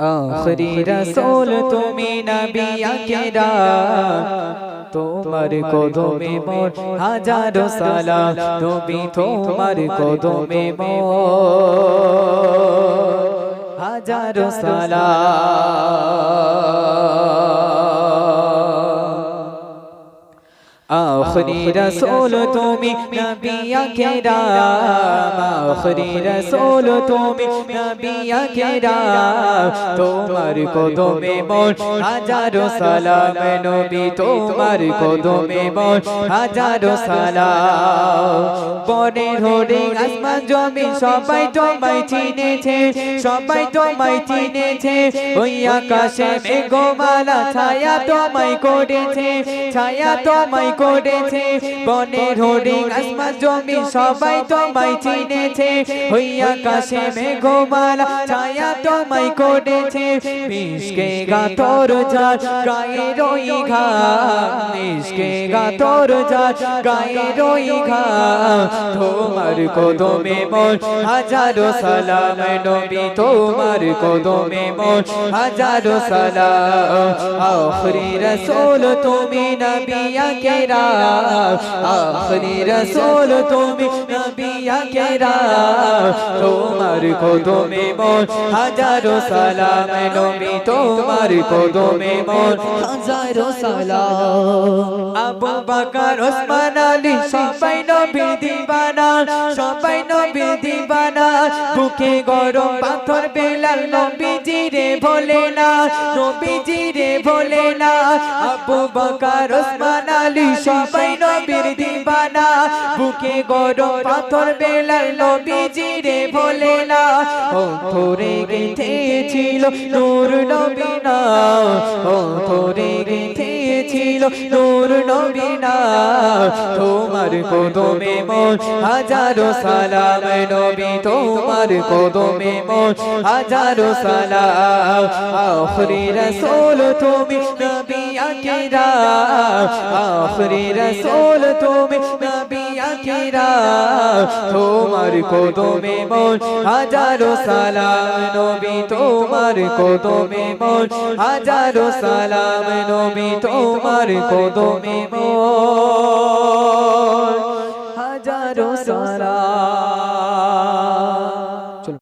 আখরি রসুল তুমি নবী আকেরা। তোমার কদমে মোর হাজারো সালাম তুমি তোমার কদমে মোর হাজারো সালাম আখরি রসুল তুমি নবী আকেরা। আখরি রসুল তুমি নবী আকেরা তোমার কদমে মোর হাজারো সালাম নবী, তোমার কদমে মোর হাজারো সালাম। বনে ধরে আসমান জমি সবাই তোমায় চিনেছে, সবাই তোমায় চিনেছে, ওই আকাশে মেঘমালা ছায়া তোমায় করেছে, ছায়া তোমায় করেছে। বনে ধরে আসমান জমি সবাই তোমায় চিনেছে ওই আকাশে মেঘমালা ছায়া তোমায় করেছে মিশকে গাতর যার গায়ে রই ঘা মিশকে গাতর যার গায়ে রই ঘা তোমার কদমে মোর হাজারো সালাম নবী তোমার কদমে মোর হাজারো সালাম আখরি রসুল তুমি নবী আকেরা আখরি রসুল তুমি নবী আকেরা তোমার কদমে মোর হাজারো সালাম নবী, তোমার কদমে মোর হাজারো সালাম। আবু বকর, ওসমান আলী, সবাই নবী দিবানা, সবাই নবী দিবানা। বুকে গরম পাথর বেলাল, নবীজি রে ভোলে না, নবীজি রে ভোলে না। আবু বকর, ওসমান আলী, সবাই নবীর দিবানা। বুকে গরম পাথর বেলাল নবীজি রে ভোলে না ও তোরে গেথে ছিল নূর নবী না ও তোরে গেথে ছিল নূর নবী না তোমার কদমে মোর হাজারো সালাম নবী, তোমার কদমে মোর হাজারো সালাম। আখরি রসুল তুমি নবী আকিরা আখরি রসুল তুমি নবী আকিরা। তোমার কদমে মন, হাজারো সালাম নবী, তোমার কদমে মন, হাজারো সালাম নবী, তোমার কদমে মোর